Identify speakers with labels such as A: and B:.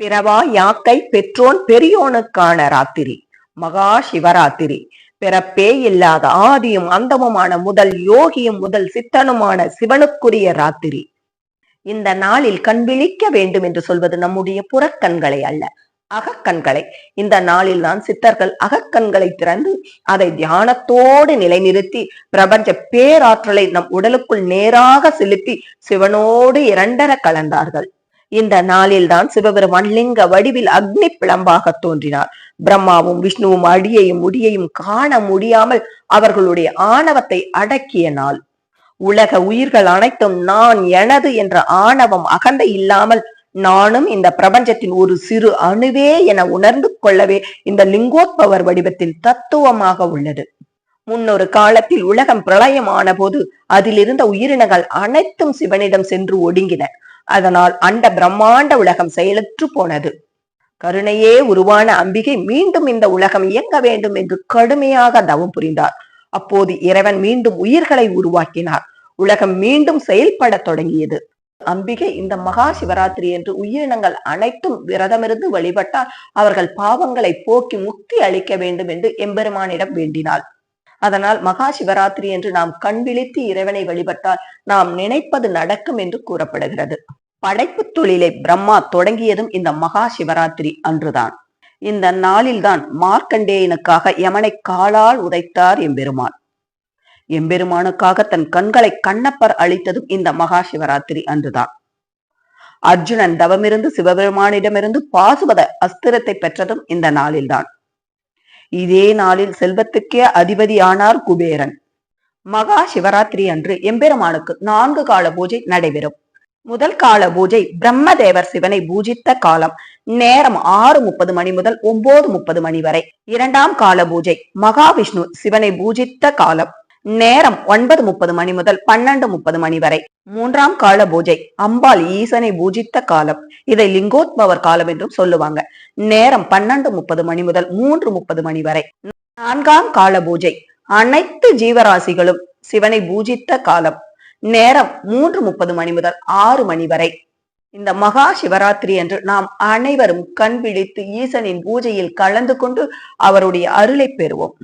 A: பிறவா யாக்கை பெற்றோன் பெரியோனுக்கான ராத்திரி. மகா சிவராத்திரி. பிறப்பே இல்லாத ஆதியும் அந்தமுமான முதல் யோகியும் முதல் சித்தனுமான சிவனுக்குரிய ராத்திரி. இந்த நாளில் கண் விழிக்க வேண்டும் என்று சொல்வது நம்முடைய புறக்கண்களை அல்ல அகக்கண்களை. இந்த நாளில் தான் சித்தர்கள் அகக்கண்களை திறந்து அதை தியானத்தோடு நிலைநிறுத்தி பிரபஞ்ச பேராற்றலை நம் உடலுக்குள் நேராக செலுத்தி சிவனோடு இரண்டர கலந்தார்கள். இந்த நாளில்தான் சிவபெருமான் லிங்க வடிவில் அக்னி பிளம்பாக தோன்றினார். பிரம்மாவும் விஷ்ணுவும் அடியையும் முடியையும் காண முடியாமல் அவர்களுடைய ஆணவத்தை அடக்கிய நாள். உலக உயிர்கள் அனைத்தும் நான் எனது என்ற ஆணவம் அகந்தை இல்லாமல் நானும் இந்த பிரபஞ்சத்தின் ஒரு சிறு அணுவே என உணர்ந்து கொள்ளவே இந்த லிங்கோத்பவர் வடிவத்தில் தத்துவமாக உள்ளது. முன்னொரு காலத்தில் உலகம் பிரளயமான போது அதிலிருந்த உயிரினங்கள் அனைத்தும் சிவனிடம் சென்று ஒடுங்கின. அதனால் அண்ட பிரம்மாண்ட உலகம் செயலற்று போனது. கருணையே உருவான அம்பிகை மீண்டும் இந்த உலகம் இயங்க வேண்டும் என்று கடுமையாக தவம் புரிந்தார். அப்போது இறைவன் மீண்டும் உயிர்களை உருவாக்கினார். உலகம் மீண்டும் செயல்பட தொடங்கியது. அம்பிகை இந்த மகா சிவராத்திரி என்று உயிரினங்கள் அனைத்தும் விரதமிருந்து வழிபட்டால் அவர்கள் பாவங்களை போக்கி முக்தி அளிக்க வேண்டும் என்று எம்பெருமானிடம் வேண்டினாள். அதனால் மகா சிவராத்திரி என்று நாம் கண் விழித்து இறைவனை வழிபட்டால் நாம் நினைப்பது நடக்கும் என்று கூறப்படுகிறது. படைப்பு தொழிலை பிரம்மா தொடங்கியதும் இந்த மகா சிவராத்திரி அன்றுதான். இந்த நாளில்தான் மார்க்கண்டேயனுக்காக யமனை காலால் உதைத்தார் எம்பெருமான். எம்பெருமானுக்காக தன் கண்களை கண்ணப்பர் அளித்ததும் இந்த மகா சிவராத்திரி அன்றுதான். அர்ஜுனன் தவமிருந்து சிவபெருமானிடமிருந்து பாசுபத அஸ்திரத்தை பெற்றதும் இந்த நாளில்தான். இதே நாளில் செல்வத்துக்கே அதிபதியானார் குபேரன். மகா சிவராத்திரி அன்று எம்பெருமானுக்கு நான்கு கால பூஜை நடைபெறும். முதல் கால பூஜை பிரம்மதேவர் சிவனை பூஜித்த காலம் நேரம் ஆறு முப்பது மணி முதல் ஒன்பது முப்பது மணி வரை. இரண்டாம் கால பூஜை மகாவிஷ்ணு சிவனை பூஜித்த காலம் நேரம் ஒன்பது முப்பது மணி முதல் பன்னெண்டு முப்பது மணி வரை. மூன்றாம் கால பூஜை அம்பாள் ஈசனை பூஜித்த காலம். இதை லிங்கோத்பவர் காலம் என்றும் சொல்லுவாங்க. நேரம் பன்னெண்டு முப்பது மணி முதல் மூன்று முப்பது மணி வரை. நான்காம் கால பூஜை அனைத்து ஜீவராசிகளும் சிவனை பூஜித்த காலம். நேரம் மூன்று முப்பது மணி முதல் ஆறு மணி வரை. இந்த மகா சிவராத்திரி என்று நாம் அனைவரும் கண் விழித்து ஈசனின் பூஜையில் கலந்து கொண்டு அவருடைய அருளை பெறுவோம்.